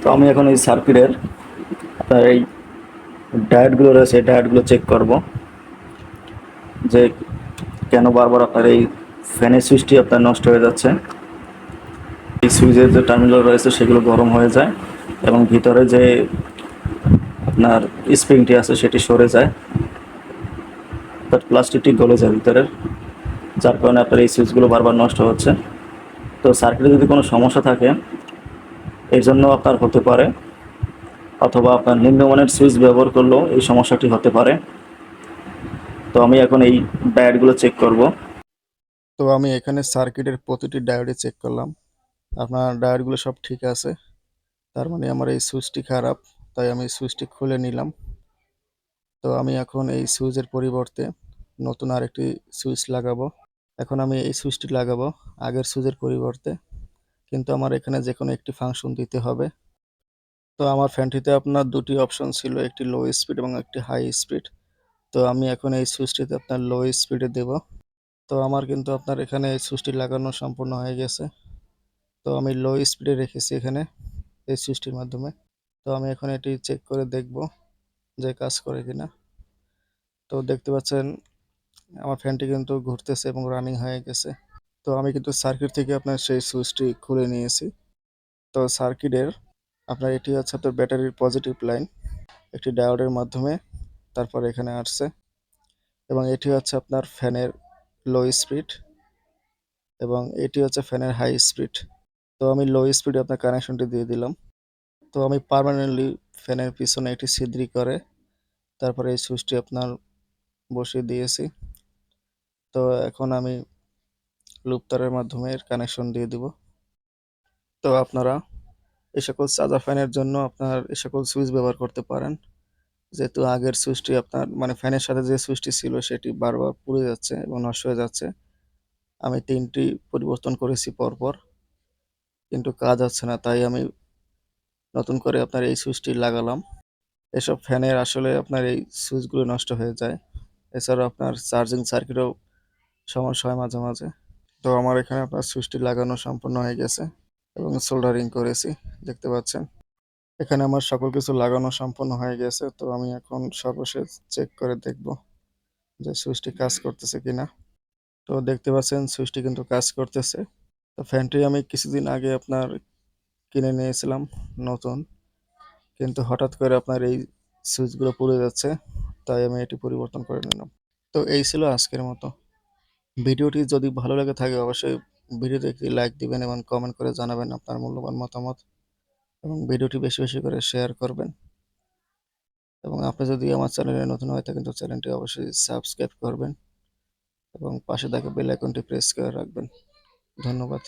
তো আমি এখন এই সার্কিটের আপনার এই ডায়েটগুলো রয়েছে, এই ডায়েটগুলো চেক করব। যে কেন বারবার আপনার এই ফ্যানের সুইচটি আপনার নষ্ট হয়ে যাচ্ছে। এই সুইচের যে টার্মিনাল রয়েছে, সেগুলো গরম হয়ে যায় এবং ভিতরে যে আপনার স্প্রিংটি আছে, সেটি সরে যায়। অর্থাৎ প্লাস্টিকটি গলে যায় ভিতরের, যার কারণে আপনার এই সুইচগুলো বারবার নষ্ট হচ্ছে। তো সার্কিটে যদি কোনো সমস্যা থাকে এর জন্য আপনার হতে পারে, অথবা আপনার নিম্নমানের সুইচ ব্যবহার করলেও এই সমস্যাটি হতে পারে। তো আমি এখন এই ডায়েটগুলো চেক করব। তো আমি এখানে সার্কিটের প্রতিটি ডায়োডে চেক করলাম। আপনার ডায়োডগুলো সব ঠিক আছে, তার মানে আমার এই সুইচটি খারাপ, তাই আমি সুইচটি খুলে নিলাম। তো আমি এখন এই সুইচের পরিবর্তে নতুন আরেকটি সুইচ লাগাবো। এখন আমি এই সুইচটি লাগাবো আগের সুইচের পরিবর্তে। কিন্তু আমার এখানে যে কোনো একটি ফাংশন দিতে হবে। তো আমার ফ্যানটিতে আপনার দুটি অপশন ছিল, একটি লো স্পিড এবং একটি হাই স্পিড তো আমি এখন এই সুইচটিতে আপনার লো স্পিডে দেব। তো আমার কিন্তু আপনার এখানে এই সুইচটি লাগানো সম্পূর্ণ হয়ে গেছে। তো আমি লো স্পিডে রেখেছি এখানে, এই সুইচটির মাধ্যমে। তো আমি এখন এটি চেক করে দেখব যে কাজ করে কিনা। তো দেখতে পাচ্ছেন, আমার ফ্যানটি কিন্তু ঘুরতেছে এবং রানিং হয়ে গেছে। তো আমি কিন্তু সার্কিট থেকে আপনার সেই সুইচটি খুলে নিয়েছি। তো সার্কিটের আপনার এটি হচ্ছে আপনার ব্যাটারির পজিটিভ লাইন একটি ডায়োডের মাধ্যমে তারপর এখানে আসছে। এবং এটি হচ্ছে আপনার ফ্যানের লো স্পিড এবং এটি হচ্ছে ফ্যানের হাই স্পিড তো আমি লো স্পিডে আপনার কানেকশনটি দিয়ে দিলাম। তো আমি পার্মানেন্টলি ফ্যানের পিছনে একটি ছিদ্রি করে তারপরে এই সুইচটি আপনার বসিয়ে দিয়েছি। তো এখন আমি লুপ তারের মাধ্যমে এর কানেকশন দিয়ে দিব। তো আপনারা এই সকল চার্জার ফ্যানের জন্য আপনার এই সকল সুইচ ব্যবহার করতে পারেন। যেহেতু আগের সুইচটি আপনার মানে ফ্যানের সাথে যে সুইচটি ছিল সেটি বারবার পুড়ে যাচ্ছে এবং নষ্ট হয়ে যাচ্ছে। আমি তিনটি পরিবর্তন করেছি পরপর, কিন্তু কাজ হচ্ছে না, তাই আমি নতুন করে আপনার এই সুইচটি লাগালাম। এসব ফ্যানের আসলে আপনার এই সুইচগুলো নষ্ট হয়ে যায়। এছাড়াও আপনার চার্জিং সার্কিটও সমস্যা হয় মাঝে মাঝে। তো আমার এখানে আপনার সুইচটি লাগানো সম্পূর্ণ হয়ে গেছে এবং সোল্ডারিং করেছি, দেখতে পাচ্ছেন। এখানে আমার সকল কিছু লাগানো সম্পূর্ণ হয়ে গেছে, তো আমি এখন সর্বশেষ চেক করে দেখব যে সুইচটি কাজ করতেছে কিনা। তো দেখতে পাচ্ছেন, সুইচটি কিন্তু কাজ করতেছে। তো ফ্যানটি আমি কিছুদিন আগে আপনার কিনে নিয়েছিলাম, নতুন। কিন্তু হঠাৎ করে আপনার এই সুইচগুলো পুড়ে যাচ্ছে, তাই আমি এটি পরিবর্তন করে নিলাম। তো এই ছিল আজকের মতো। ভিডিওটি যদি ভালো লেগে থাকে, অবশ্যই ভিডিওতে একটি লাইক দিবেন এবং কমেন্ট করে জানাবেন আপনার মূল্যবান মতামত এবং ভিডিওটি বেশি বেশি করে শেয়ার করবেন। এবং আপনি যদি আমার চ্যানেলে নতুন হয়ে থাকেন, তো চ্যানেলটি অবশ্যই সাবস্ক্রাইব করবেন এবং পাশে থাকা বেল আইকনটি প্রেস করে রাখবেন। ধন্যবাদ।